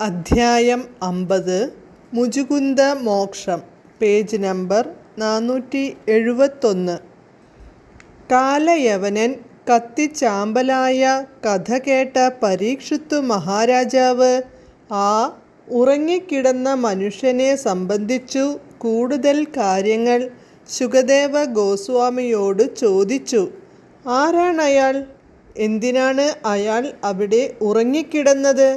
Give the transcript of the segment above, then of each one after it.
അധ്യായം അമ്പത് മുജുകുന്ദ മോക്ഷം പേജ് നമ്പർ നാനൂറ്റി എഴുപത്തൊന്ന് കാലയവനൻ കത്തിച്ചാമ്പലായ കഥ കേട്ട പരീക്ഷിത്തു മഹാരാജാവ് ആ ഉറങ്ങിക്കിടന്ന മനുഷ്യനെ സംബന്ധിച്ചു കൂടുതൽ കാര്യങ്ങൾ സുഖദേവ ഗോസ്വാമിയോട് ചോദിച്ചു. ആരാണയാൾ? എന്തിനാണ് അയാൾ അവിടെ ഉറങ്ങിക്കിടന്നത്?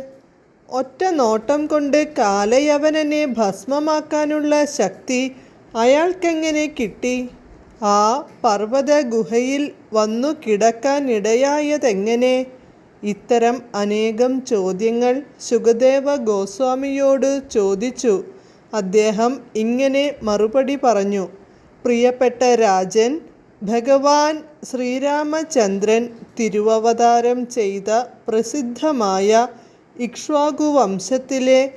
ഒറ്റ നോട്ടം കൊണ്ട് കാലയവനനെ ഭസ്മമാക്കാനുള്ള ശക്തി അയാൾക്കെങ്ങനെ കിട്ടി? ആ പർവത ഗുഹയിൽ വന്നു കിടക്കാനിടയായതെങ്ങനെ? ഇത്തരം അനേകം ചോദ്യങ്ങൾ സുഖദേവ ഗോസ്വാമിയോട് ചോദിച്ചു. അദ്ദേഹം ഇങ്ങനെ മറുപടി പറഞ്ഞു. പ്രിയപ്പെട്ട രാജൻ ഭഗവാൻ ശ്രീരാമചന്ദ്രൻ തിരുവവതാരം ചെയ്ത പ്രസിദ്ധമായ ഇക്ഷ്വാകു വംശത്തിലെ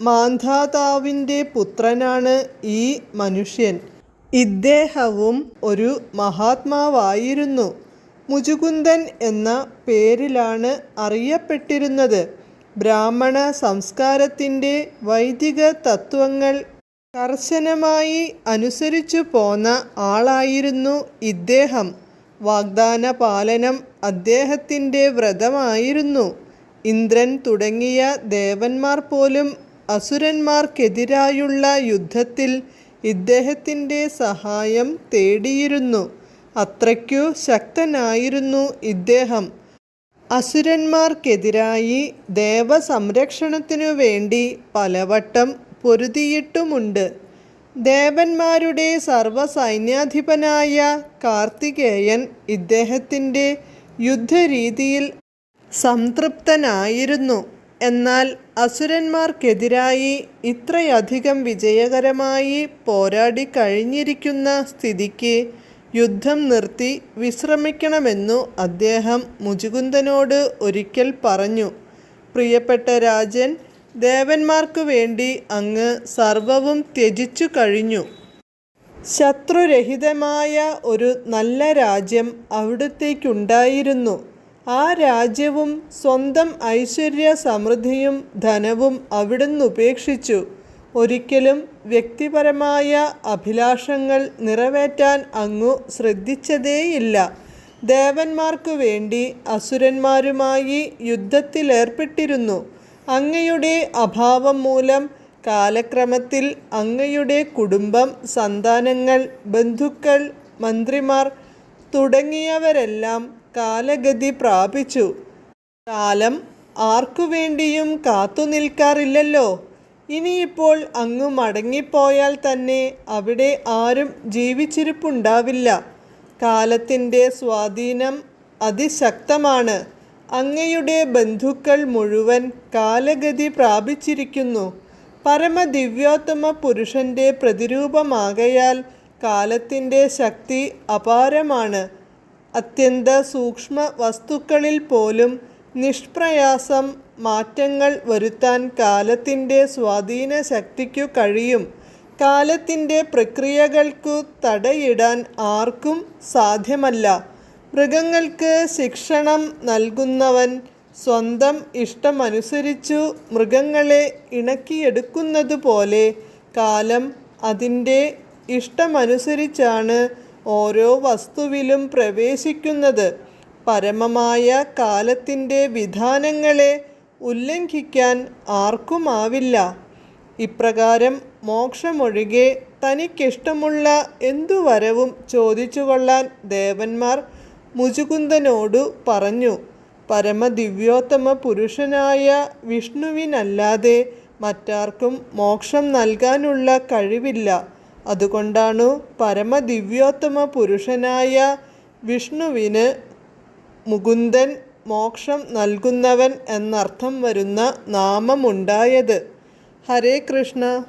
മാന്ധാതാവിന്റെ പുത്രനാണ് ഈ മനുഷ്യൻ. ഇദ്ദേഹവും ഒരു മഹാത്മാവായിരുന്നു. മുജുകുന്ദൻ എന്ന പേരിലാണ് അറിയപ്പെട്ടിരുന്നത്. ബ്രാഹ്മണ സംസ്കാരത്തിന്റെ വൈദിക തത്വങ്ങൾ കർശനമായി അനുസരിച്ചു പോന്ന ആളായിരുന്നു ഇദ്ദേഹം. വാഗ്ദാന പാലനം അദ്ദേഹത്തിന്റെ വ്രതമായിരുന്നു. ഇന്ദ്രൻ തുടങ്ങിയ ദേവന്മാർ പോലും അസുരന്മാർക്കെതിരായുള്ള യുദ്ധത്തിൽ ഇദ്ദേഹത്തിന്റെ സഹായം തേടിയിരുന്നു. അത്രയ്ക്കു ശക്തനായിരുന്നു ഇദ്ദേഹം. അസുരന്മാർക്കെതിരായി ദേവസംരക്ഷണത്തിനു വേണ്ടി പലവട്ടം പൊരുതിയിട്ടുമുണ്ട്. ദേവന്മാരുടെ സർവസൈന്യാധിപനായ കാർത്തികേയൻ ഇദ്ദേഹത്തിന്റെ യുദ്ധരീതിയിൽ സംതൃപ്തനായിരുന്നു. എന്നാൽ അസുരന്മാർക്കെതിരായി ഇത്രയധികം വിജയകരമായി പോരാടി കഴിഞ്ഞിരിക്കുന്ന സ്ഥിതിക്ക് യുദ്ധം നിർത്തി വിശ്രമിക്കണമെന്നു അദ്ദേഹം മുജുകുന്ദനോട് ഒരിക്കൽ പറഞ്ഞു. പ്രിയപ്പെട്ട രാജൻ ദേവന്മാർക്കു വേണ്ടി അങ്ങ് സർവവും ത്യജിച്ചു കഴിഞ്ഞു. ശത്രുരഹിതമായ ഒരു നല്ല രാജ്യം അവിടത്തേക്കുണ്ടായിരുന്നു. ആ രാജ്യവും സ്വന്തം ഐശ്വര്യ സമൃദ്ധിയും ധനവും അവിടുന്ന് ഉപേക്ഷിച്ചു. ഒരിക്കലും വ്യക്തിപരമായ അഭിലാഷങ്ങൾ നിറവേറ്റാൻ അങ്ങു ശ്രദ്ധിച്ചതേയില്ല. ദേവന്മാർക്കു വേണ്ടി അസുരന്മാരുമായി യുദ്ധത്തിലേർപ്പെട്ടിരുന്നു. അങ്ങയുടെ അഭാവം മൂലം കാലക്രമത്തിൽ അങ്ങയുടെ കുടുംബം സന്താനങ്ങൾ ബന്ധുക്കൾ മന്ത്രിമാർ തുടങ്ങിയവരെല്ലാം കാലഗതി പ്രാപിച്ചു. കാലം ആർക്കുവേണ്ടിയും കാത്തു നിൽക്കാറില്ലല്ലോ. ഇനിയിപ്പോൾ അങ്ങ് മടങ്ങിപ്പോയാൽ തന്നെ അവിടെ ആരും ജീവിച്ചിരിപ്പുണ്ടാവില്ല. കാലത്തിന്റെ സ്വാധീനം അതിശക്തമാണ്. അങ്ങയുടെ ബന്ധുക്കൾ മുഴുവൻ കാലഗതി പ്രാപിച്ചിരിക്കുന്നു. പരമദിവ്യോത്തമ പുരുഷന്റെ പ്രതിരൂപമാകയാൽ കാലത്തിന്റെ ശക്തി അപാരമാണ്. അത്യന്ത സൂക്ഷ്മ വസ്തുക്കളിൽ പോലും നിഷ്പ്രയാസം മാറ്റങ്ങൾ വരുത്താൻ കാലത്തിന്റെ സ്വാധീന ശക്തിക്കു കഴിയും. കാലത്തിന്റെ പ്രക്രിയകൾക്കു തടയിടാൻ ആർക്കും സാധ്യമല്ല. മൃഗങ്ങൾക്ക് ശിക്ഷണം നൽകുന്നവൻ സ്വന്തം ഇഷ്ടമനുസരിച്ചു മൃഗങ്ങളെ ഇണക്കിയെടുക്കുന്നതുപോലെ കാലം അതിന്റെ ഇഷ്ടമനുസരിച്ചാണ് ഓരോ വസ്തുവിലും പ്രവേശിക്കുന്നത് പരമമായ കാലത്തിന്റെ വിധാനങ്ങളെ ഉല്ലംഘിക്കാൻ ആർക്കുമാവില്ല. ഇപ്രകാരം മോക്ഷമൊഴികെ തനിക്കിഷ്ടമുള്ള എന്തു വരവും ചോദിച്ചുകൊള്ളാൻ ദേവന്മാർ മുചുകുന്ദനോടു പറഞ്ഞു പരമദിവ്യോത്തമ പുരുഷനായ വിഷ്ണുവിനല്ലാതെ മറ്റാർക്കും മോക്ഷം നൽകാനുള്ള കഴിവില്ല. അതുകൊണ്ടാണു പരമദിവ്യോത്തമ പുരുഷനായ വിഷ്ണുവിന് മുകുന്ദൻ മോക്ഷം നൽകുന്നവൻ എന്നർത്ഥം വരുന്ന നാമമുണ്ടായത്. ഹരേ കൃഷ്ണ.